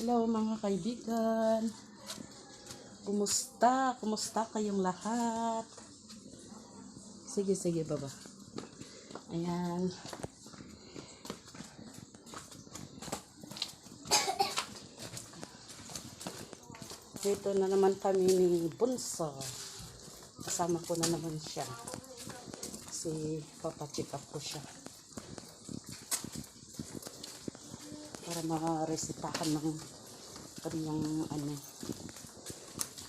Hello mga kaibigan. Kumusta? Kumusta kayong lahat? Sige, sige, baba. Ayan. Dito na naman kami ni Bunso. Kasama ko na naman siya. Kasi papacheck up ko siya. Para ma-resetahan ng kanyang ano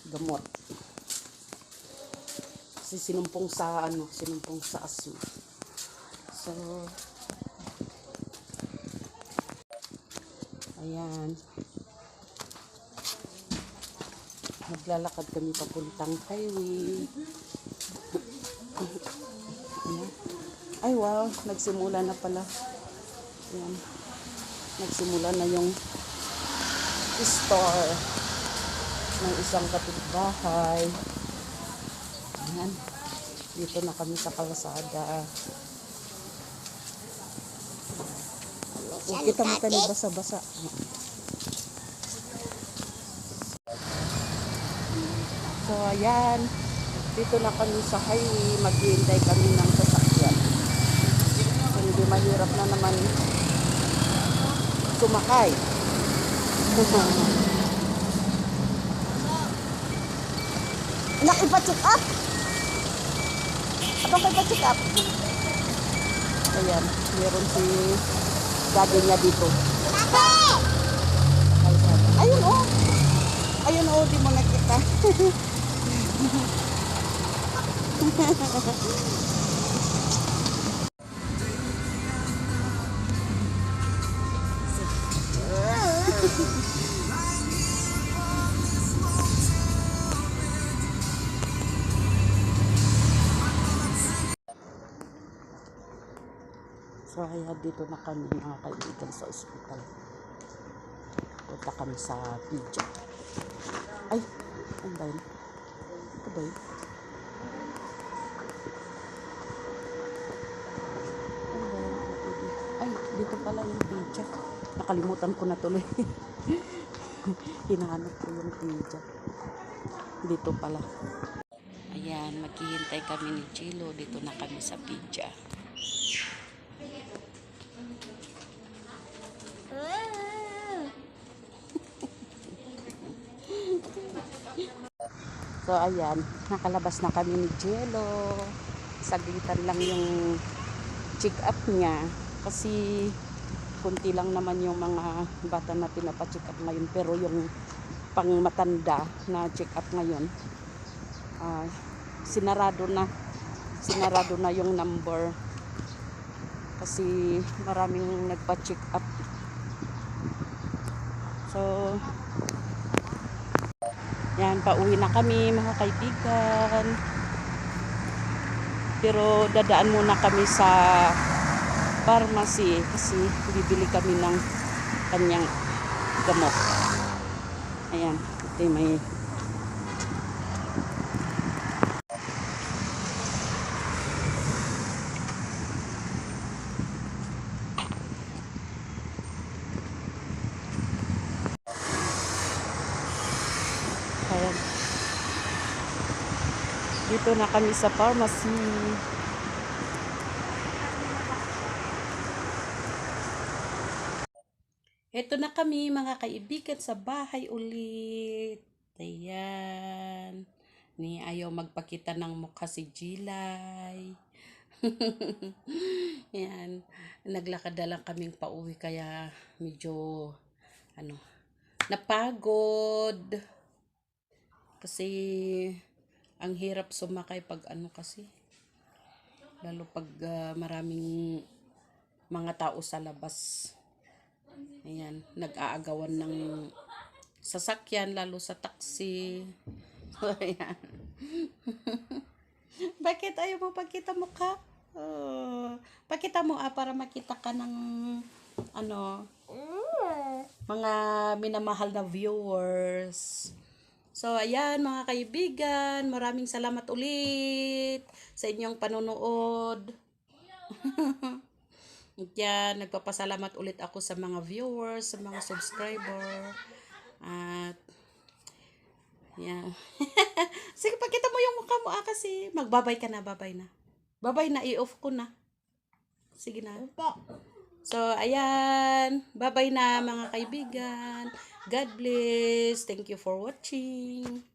gamot. Kasi sinumpong sa ano sinumpong sa asma so ayan. Naglalakad kami papuntang highway. Ay wow. Nagsimula na pala. Ayan nagsimula na yung store ng isang kapitbahay. Ayan. Dito na kami sa kalsada. Oh, kita mo tani basa-basa. So, ayan. Dito na kami sa highway. Maghihintay kami ng sasakyan. So, hindi mahirap na naman sumakay. Nak, ipa-check up. Abang kay pa-check up. Ayan, meron si daddy niya dito. Ayun oh. Ayun oh, di mo nakita. So, ayan, dito na kami mga kaibigan sa ospital. Punta kami sa video. Ay, ano ba? Ito? Ano ba yun? Ay, dito pala yung video. Nakalimutan ko na tuloy. Hinahanap ko yung video. Dito pala. Ayan, maghihintay kami ni Chilo. Dito na kami sa pizza. So ayan, nakalabas na kami ni Jello. Saglitan lang yung check up niya. Kasi kunti lang naman yung mga bata na pinapacheck up ngayon. Pero yung pang matanda na check up ngayon ah, sinarado na. Sinarado na yung number kasi maraming nagpa-check up so yan, pauwi na kami mga kaibigan. Pero dadaan muna kami sa pharmacy kasi bibili kami ng kanyang gamot. Ayan, ito may Ayan. Dito na kami sa pharmacy. Ito na kami mga kaibigan sa bahay ulit. Ayan. Ni ayaw magpakita ng mukha si Jilay. Yan. Naglakad na lang kaming pauwi kaya medyo ano napagod. Kasi ang hirap sumakay pag ano kasi. Lalo pag ah, maraming mga tao sa labas. Ayan, nag-aagawan ng sasakyan lalo sa taxi. Ayan. Bakit ayaw mo pagkita mo ka? Oh, pakita mo ah para makita ka ng ano mga minamahal na viewers. So, ayan mga kaibigan, maraming salamat ulit sa inyong panonood. Yan, nagpapasalamat ulit ako sa mga viewers, sa mga subscriber. At, yan. Sige, pakita mo yung mukha mo ah, kasi magbabay ka na, babay na. Babay na, i-off ko na. Sige na. So, ayan. Bye-bye na mga kaibigan. God bless. Thank you for watching.